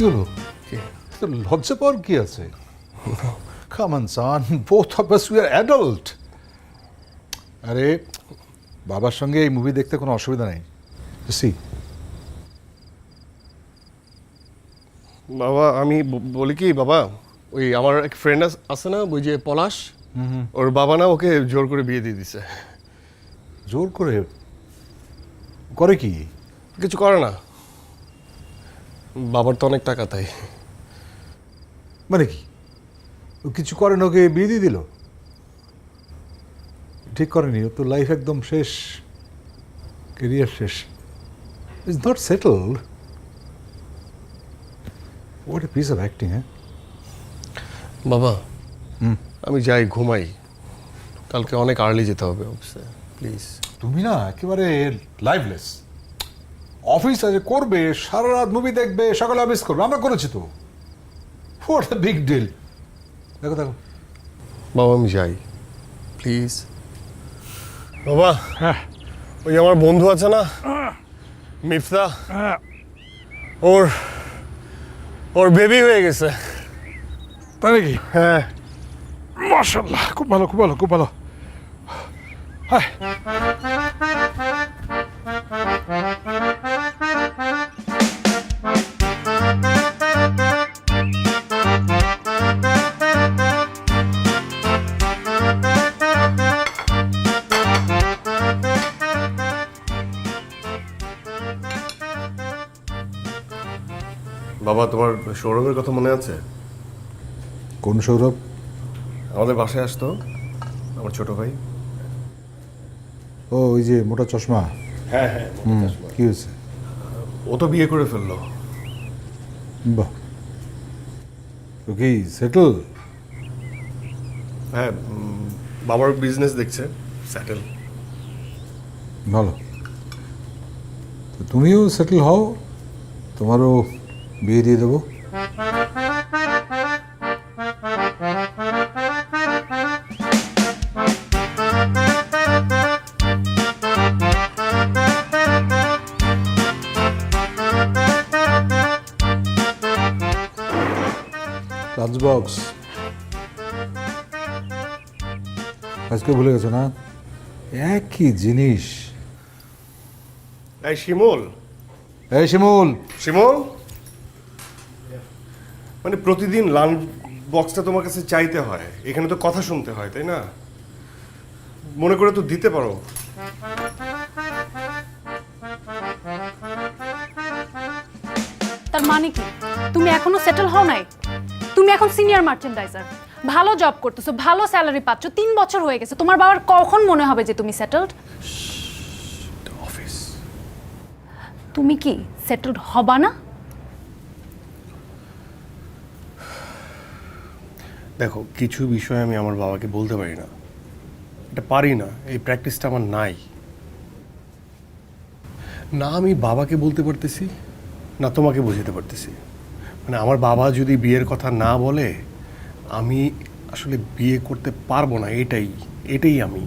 কি লজ্জা পাওয়ার কি আছে? Come on son both of us we are adult আরে বাবার সঙ্গে এই মুভি দেখতে কোনো অসুবিধা নেই। সি বাবা আমি বলি কি বাবা ওই আমার এক ফ্রেন্ড আছে না ওই যে পলাশ? ওর বাবা না ওকে জোর করে বিয়ে দিয়ে দিছে। জোর করে? করে কি? কিছু করে না। বাবার তো অনেক টাকা তাই। মানে কি? ও কিছু করেন ওকে বিয়ে দিয়ে দিল? ঠিক করেনি ও তো লাইফ একদম শেষ কেরিয়ার শেষ। Is not settled what a piece of acting হ্যাঁ বাবা আমি যাই ঘুমাই। কালকে অনেক আর্লি যেতে হবে অফিসে প্লিজ তুমি না একেবারে লাইভলেস অফিস আছে করবে সারা রাত মুভি দেখবে সকালে অফিস করবে। আমরা করেছি তো। হোয়াট এ বিগ ডিল দেখো দেখো। বাবা আমি যাই। প্লিজ বাবা হ্যাঁ। ওই আমার বন্ধু আছে না? মিফতা। ওর ওর বেবি হয়ে গেছে। তাই নাকি? হ্যাঁ। মাশাল্লাহ খুব ভালো খুব ভালো খুব ভালো। হায়। বাবা তোমার সৌরভের কথা মনে আছে? কোন সৌরভ? আমাদের বাসায় আসতো আমার ছোট ভাই। ও ওই যে মোটা চশমা। হ্যাঁ হ্যাঁ কি হয়েছে? ও তো বিয়ে করে ফেলল। বাহ। তো কি সেটেল হ্যাঁ বাবার বিজনেস দেখছে স্যাটেল ভালো। তুমিও সেটেল হও তোমারও বিয়ে দিয়ে দেবো। লাঞ্চ বক্স আজকে ভুলে গেছো না? একই জিনিস। এই শিমুল। এই শিমুল। শিমুল? মানে প্রতিদিন লাঞ্চ বক্সটা তোমার কাছে চাইতে হয়। এখানে তো কথা শুনতে হয় তাই না? মনে করে তো দিতে পারো। তার মানে কি? তুমি এখনও সেটেল হও নাই? তুমি এখন সিনিয়র মার্চেন্ডাইজার ভালো জব করতেছো ভালো স্যালারি পাচ্ছ তিন বছর হয়ে গেছে। তোমার বাবার কখন মনে হবে যে তুমি সেটেলড অফিস তুমি কি সেটেলড হবা না? দেখো, কিছু বিষয় আমি আমার বাবাকে বলতে পারি না। এটা পারি না, এই প্র্যাকটিসটা আমার নাই। না আমি বাবাকে বলতে পারতেছি, না তোমাকে বোঝাতে পারতেছি। মানে আমার বাবা যদি বিয়ের কথা না বলে, আমি আসলে বিয়ে করতে পারব না, এটাই এটাই আমি।